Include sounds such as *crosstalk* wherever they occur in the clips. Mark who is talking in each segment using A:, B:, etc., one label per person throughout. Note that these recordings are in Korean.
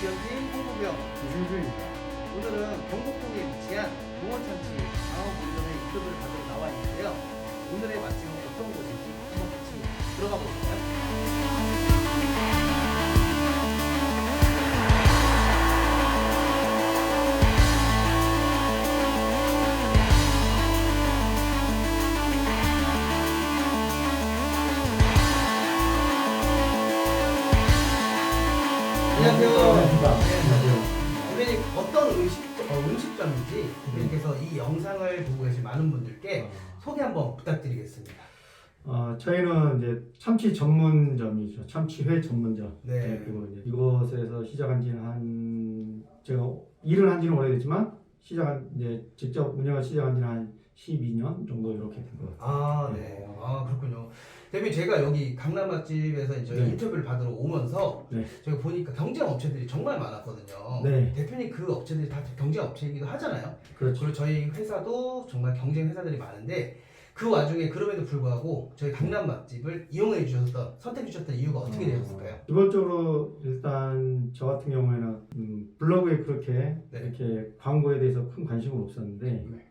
A: 기현진 홍보병
B: 이승준입니다.
A: 오늘은 경복궁에 위치한 농원참치 강원군전의 인터뷰를 받으러 나와 있는데요. 오늘의 맛집은 어떤 곳인지 한번 같이 들어가 볼까요? 안녕하세요.
B: 안녕하세요.
A: 대표님 어떤 음식 어, 음식점인지 대표님께서 이 영상을 보고 계신 많은 분들께 소개 한번 부탁드리겠습니다.
B: 어, 저희는 이제 참치 전문점이죠. 참치회 전문점.
A: 네.
B: 그리고 이제 이곳에서 시작한 지는 한 제가 일을 한 지는 오래됐지만 시작한 이제 직접 운영을 시작한 지는 한 12년 정도 이렇게 된 것 같아요.
A: 아, 네. 아, 그렇군요. 대표님 제가 여기 강남 맛집에서 이제
B: 네.
A: 인터뷰를 받으러 오면서
B: 네.
A: 제가 보니까 경쟁 업체들이 정말 많았거든요.
B: 네.
A: 대표님 그 업체들이 다 경쟁 업체이기도 하잖아요.
B: 그렇죠.
A: 그리고 저희 회사도 정말 경쟁 회사들이 많은데 그 와중에 그럼에도 불구하고 저희 강남 맛집을 이용해 주셨던 선택해 주셨던 이유가 어떻게
B: 어,
A: 되셨을까요?
B: 기본적으로 일단 저 같은 경우에는 음, 블로그에 그렇게
A: 네.
B: 이렇게 광고에 대해서 큰 관심은 없었는데
A: 네.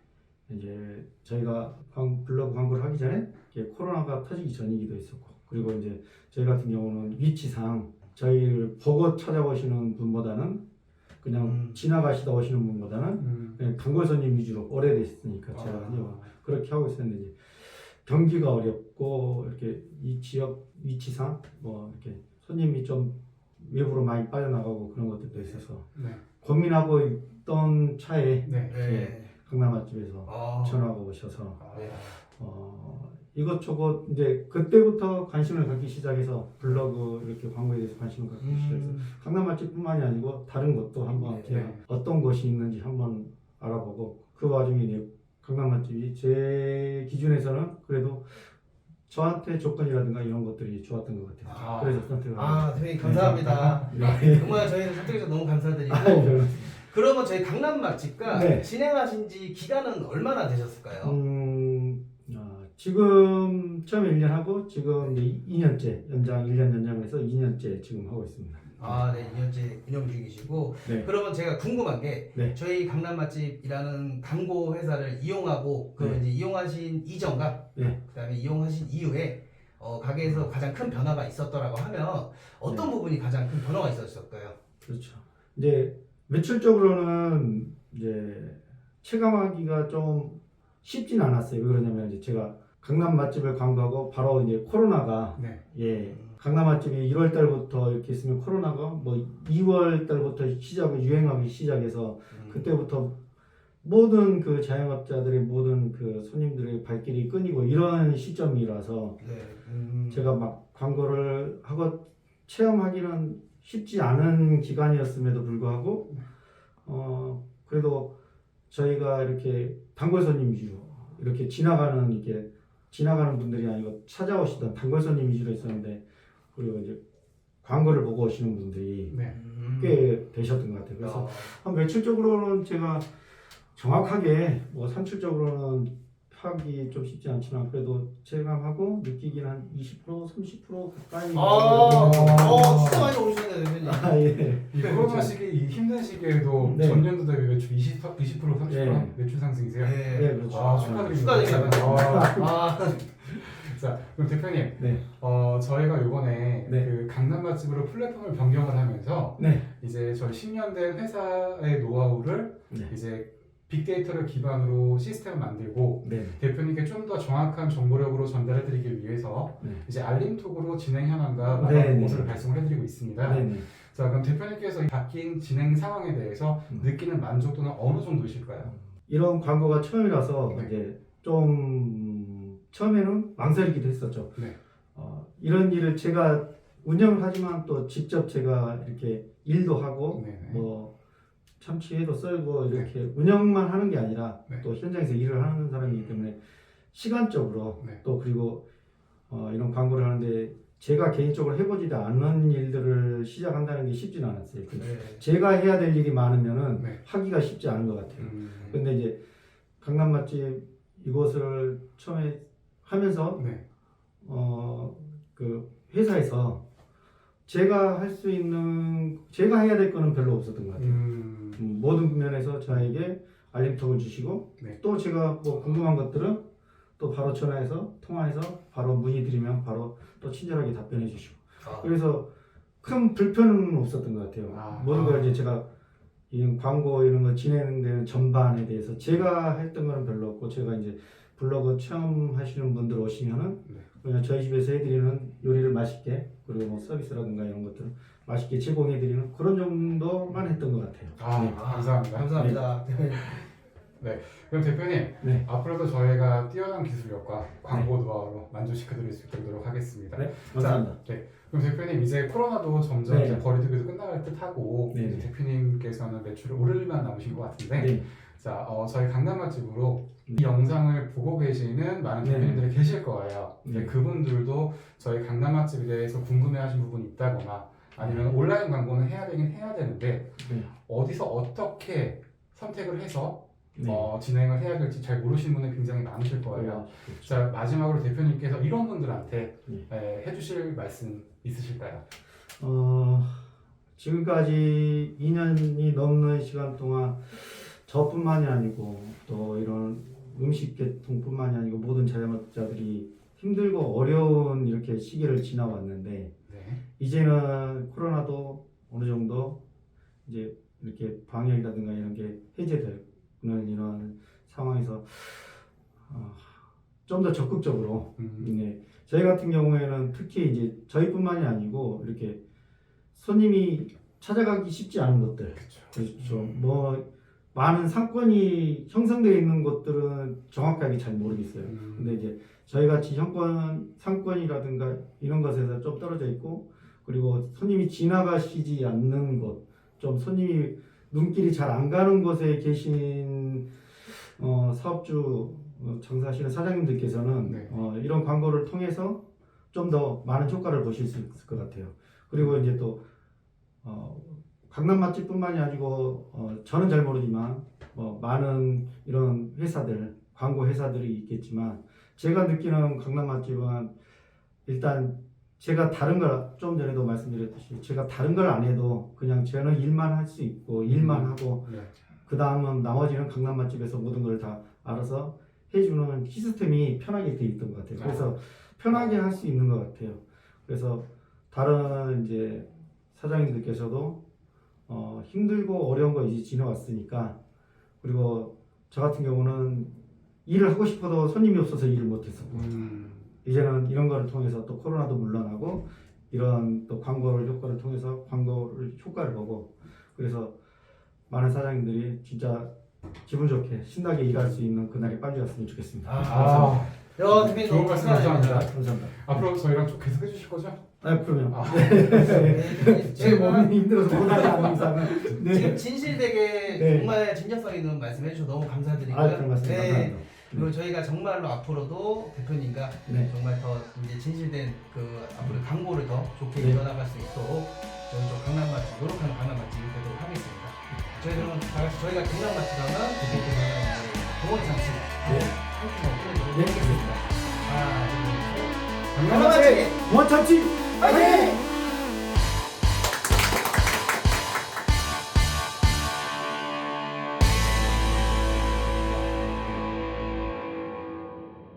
B: 이제 저희가 광- 블로그 광고를 하기 전에 코로나가 터지기 전이기도 했었고 그리고 이제 저희 같은 경우는 위치상 저희를 보고 찾아오시는 분보다는 그냥
A: 음.
B: 지나가시다 오시는 분보다는
C: 음.
B: 그냥 단골 손님 위주로 오래됐으니까 제가
C: 아.
B: 그렇게 하고 있었는데 경기가 어렵고 이렇게 이 지역 위치상 뭐 이렇게 손님이 좀 외부로 많이 빠져나가고 그런 것들도 있어서
C: 네.
B: 고민하고 있던 차에
C: 네.
A: 네.
B: 강남 맛집에서
A: 아,
B: 전화가 오셔서
A: 네.
B: 어, 이것저것 이제 그때부터 관심을 갖기 시작해서 블로그 이렇게 광고에 대해서 관심을 갖기 시작해서
A: 음,
B: 강남 맛집뿐만이 아니고 다른 곳도 한번
A: 네.
B: 제가 어떤 곳이 있는지 한번 알아보고 그 와중에 이제 강남 맛집이 제 기준에서는 그래도 저한테 조건이라든가 이런 것들이 좋았던 것 같아요.
C: 아.
B: 그래서 선택을
A: 아, 대표님 감사합니다.
B: 네.
A: 정말 저희는 선택해 주셔서 너무 감사드리고
B: 아, 별로.
A: 그러면 저희 강남 맛집과
B: 네.
A: 진행하신 지 기간은 얼마나 되셨을까요?
B: 음, 아, 지금 처음에 1년 하고 지금 이제 2년째 연장 1년 연장해서 2년째 지금 하고 있습니다.
A: 아, 네, 2년째 운영 중이시고
B: 네.
A: 그러면 제가 궁금한 게
B: 네.
A: 저희 강남 맛집이라는 광고 회사를 이용하고 그
B: 네.
A: 이제 이용하신 이전과
B: 네.
A: 그다음에 이용하신 이후에 어, 가게에서 가장 큰 변화가 있었더라고 하면 어떤
B: 네.
A: 부분이 가장 큰 변화가 있었을까요?
B: 그렇죠. 이제 매출적으로는 이제 체감하기가 좀 쉽진 않았어요. 왜 그러냐면 이제 제가 강남 맛집을 광고하고 바로 이제 코로나가
C: 네.
B: 예 강남 맛집이 1월 달부터 이렇게 있으면 코로나가 뭐 2월 달부터 시작 유행하기 시작해서
A: 음.
B: 그때부터 모든 그 자영업자들의 모든 그 손님들의 발길이 끊이고 이런 시점이라서
A: 네. 음.
B: 제가 막 광고를 하고 체험하기는 쉽지 않은 기간이었음에도 불구하고 어 그래도 저희가 이렇게 단골 손님 위주로 이렇게 지나가는 이게 지나가는 분들이 아니고 찾아오시던 단골 손님 위주로 있었는데 그리고 이제 광고를 보고 오시는 분들이
C: 네.
A: 음.
B: 꽤 되셨던 것 같아요. 그래서
A: 어,
B: 한 매출적으로는 제가 정확하게 뭐 산출적으로는 하기 좀 쉽지 않지만 그래도 체감하고 느끼기는 한20% 30% 가까이
A: 아, 어, 진짜 많이 오르셨네요, 대표님.
B: 아, 예.
C: 이 코로나 시기 이 힘든 시기에도
B: 네.
C: 전년도 대비 매출 20 20% 30%
B: 네.
C: 매출 상승이세요?
A: 네.
B: 네, 그렇죠.
C: 아 축하드립니다.
A: 축하드립니다.
C: 아,
A: 아, *laughs*
C: 자 그럼 대표님,
B: 네.
C: 어 저희가 이번에
B: 네.
C: 그 강남 맛집으로 플랫폼을 변경을 하면서
B: 네.
C: 이제 저희 10년 된 회사의 노하우를
B: 네.
C: 이제 빅데이터를 기반으로 시스템을 만들고
B: 네.
C: 대표님께 좀 더 정확한 정보력으로 전달해드리기 위해서
B: 네.
C: 이제 알림톡으로 진행 현황과
B: 네,
C: 마감
B: 네.
C: 모습을 발송을 해드리고 있습니다.
B: 네. 네.
C: 자 그럼 대표님께서 이 바뀐 진행 상황에 대해서
B: 음.
C: 느끼는 만족도는 어느 정도이실까요?
B: 이런 광고가 처음이라서
C: 네.
B: 이제 좀 처음에는 망설이기도 했었죠.
C: 네.
B: 어, 이런 일을 제가 운영을 하지만 또 직접 제가 이렇게 일도 하고
C: 네네.
B: 뭐 참치회도 썰고 이렇게 운영만 하는 게 아니라
C: 네.
B: 또 현장에서 일을 하는 사람이기 때문에 시간적으로
C: 네.
B: 또 그리고 어, 이런 광고를 하는데 제가 개인적으로 해보지도 않은 일들을 시작한다는 게 쉽지는 않았어요. 그
A: 네.
B: 제가 해야 될 일이 많으면은
C: 네.
B: 하기가 쉽지 않은 것 같아요.
C: 음,
B: 근데 이제 강남 맛집 이곳을 처음에 하면서
C: 네.
B: 어그 회사에서 제가 할 수 있는 제가 해야 될 거는 별로 없었던 것 같아요.
C: 음,
B: 음, 모든 면에서 저에게 알림톡을 주시고
C: 네.
B: 또 제가 뭐 궁금한 것들은 또 바로 전화해서 통화해서 바로 문의드리면 바로 또 친절하게 답변해 주시고
A: 아,
B: 그래서 큰 불편은 없었던 것 같아요.
C: 아.
B: 모든 걸 이제 제가 이 광고 이런 거 진행되는 전반에 대해서 제가 했던 거는 별로 없고 제가 이제 블로그 체험하시는 분들 오시면은
C: 네.
B: 그냥 저희 집에서 해드리는 요리를 맛있게 그리고 뭐 서비스라든가 이런 것들 맛있게 제공해드리는 그런 정도만 했던 것 같아요.
C: 아,
B: 네.
C: 감사합니다.
A: 감사합니다.
C: 그럼 대표님,
B: 네.
C: 앞으로도 저희가 뛰어난 기술력과 광고 노하우로 만족시켜드릴 수 있도록 하겠습니다.
B: 네, 감사합니다.
C: 자, 네. 그럼 대표님 이제 코로나도 점점
B: 네.
C: 이제 거리두기도 끝나갈 듯하고
B: 네.
C: 이제 대표님께서는 매출을 오를 일만 남으신 것 같은데
B: 네.
C: 자, 어, 저희 강남 맛집으로
B: 네.
C: 이 영상을 보고 계시는 많은
B: 네.
C: 대표님들이 계실 거예요. 근데
B: 네.
C: 그분들도 저희 강남 맛집에 대해서 궁금해하신 부분이 있다거나 아니면 온라인 광고는 해야 되긴 해야 되는데
B: 네.
C: 어디서 어떻게 선택을 해서
B: 네.
C: 어, 진행을 해야 될지 잘 모르시는 분이 굉장히 많으실 거예요.
B: 그렇죠.
C: 자 마지막으로 대표님께서 이런 분들한테
B: 네.
C: 에, 해주실 말씀 있으실까요?
B: 어, 지금까지 2년이 넘는 시간 동안 저뿐만이 아니고 또 이런 음식 계통뿐만이 아니고 모든 자영업자들이 힘들고 어려운 이렇게 시기를 지나왔는데
C: 네.
B: 이제는 코로나도 어느 정도 이제 이렇게 방역이라든가 이런 게 해제되는 이런 상황에서 어, 좀더 적극적으로
C: 음,
B: 네. 저희 같은 경우에는 특히 이제 저희뿐만이 아니고 이렇게 손님이 찾아가기 쉽지 않은 것들
C: 그렇죠.
B: 그렇죠. 뭐 많은 상권이 형성되어 있는 것들은 정확하게 잘 모르겠어요.
C: 음,
B: 근데 이제 저희 같이 형권 상권이라든가 이런 것에서 좀 떨어져 있고 그리고 손님이 지나가시지 않는 곳, 좀 손님이 눈길이 잘 안 가는 곳에 계신 어, 사업주 어, 장사하시는 사장님들께서는
C: 네.
B: 어, 이런 광고를 통해서 좀 더 많은 효과를 보실 수 있을 것 같아요. 그리고 이제 또 어, 강남 맛집뿐만이 아니고 어, 저는 잘 모르지만 뭐 많은 이런 회사들 광고 회사들이 있겠지만 제가 느끼는 강남 맛집은 일단 제가 다른 걸 좀 전에도 말씀드렸듯이 제가 다른 걸 안 해도 그냥 저는 일만 할 수 있고 일만
C: 음.
B: 하고
C: 네.
B: 그 다음은 나머지는 강남 맛집에서 모든 걸 다 알아서 해주는 시스템이 편하게 돼 있던 것 같아요. 그래서 편하게 할 수 있는 것 같아요. 그래서 다른 이제 사장님들께서도 어, 힘들고 어려운 거 이제 지나왔으니까. 그리고 저 같은 경우는 일을 하고 싶어도 손님이 없어서 일을 못했었고
C: 음,
B: 이제는 이런 거를 통해서 또 코로나도 물러나고 이런 또 광고를 효과를 통해서 광고를 효과를 보고 그래서 많은 사장님들이 진짜 기분 좋게 신나게 일할 수 있는 그날이 빨리 왔으면 좋겠습니다.
C: 아,
A: 야, 대표님
C: 좋은
A: 너무
C: 말씀
A: 감사합니다.
C: 감사합니다. 앞으로 저희랑 좀 계속 해주실 거죠?
B: 아 그러면
C: 아,
A: 네, *laughs*
B: 제
A: 제가
B: 몸이 힘들어서 못 하지 않는 이상은
A: 지금
B: 네.
A: 진실되게
B: 네.
A: 정말 진정성 있는 말씀 해 주셔서 너무 감사드리고요.
B: 아 그런 말씀
A: 네.
B: 감사합니다.
A: 그리고 저희가 정말로 앞으로도 대표님과
B: 네.
A: 정말 더 이제 진실된 그 앞으로 광고를 더 좋게
B: 네.
A: 이어나갈 수 있도록 저희 좀 강남 맛집, 노력하는 강남 맛집이 되도록 하겠습니다. 저희는 다 같이 저희가 강남 맛집 하면 대표님은 동원 장치
B: 네. 네.
A: 하겠습니다. 하나, 둘, 셋.
B: 맛집 원참치
A: 화이팅!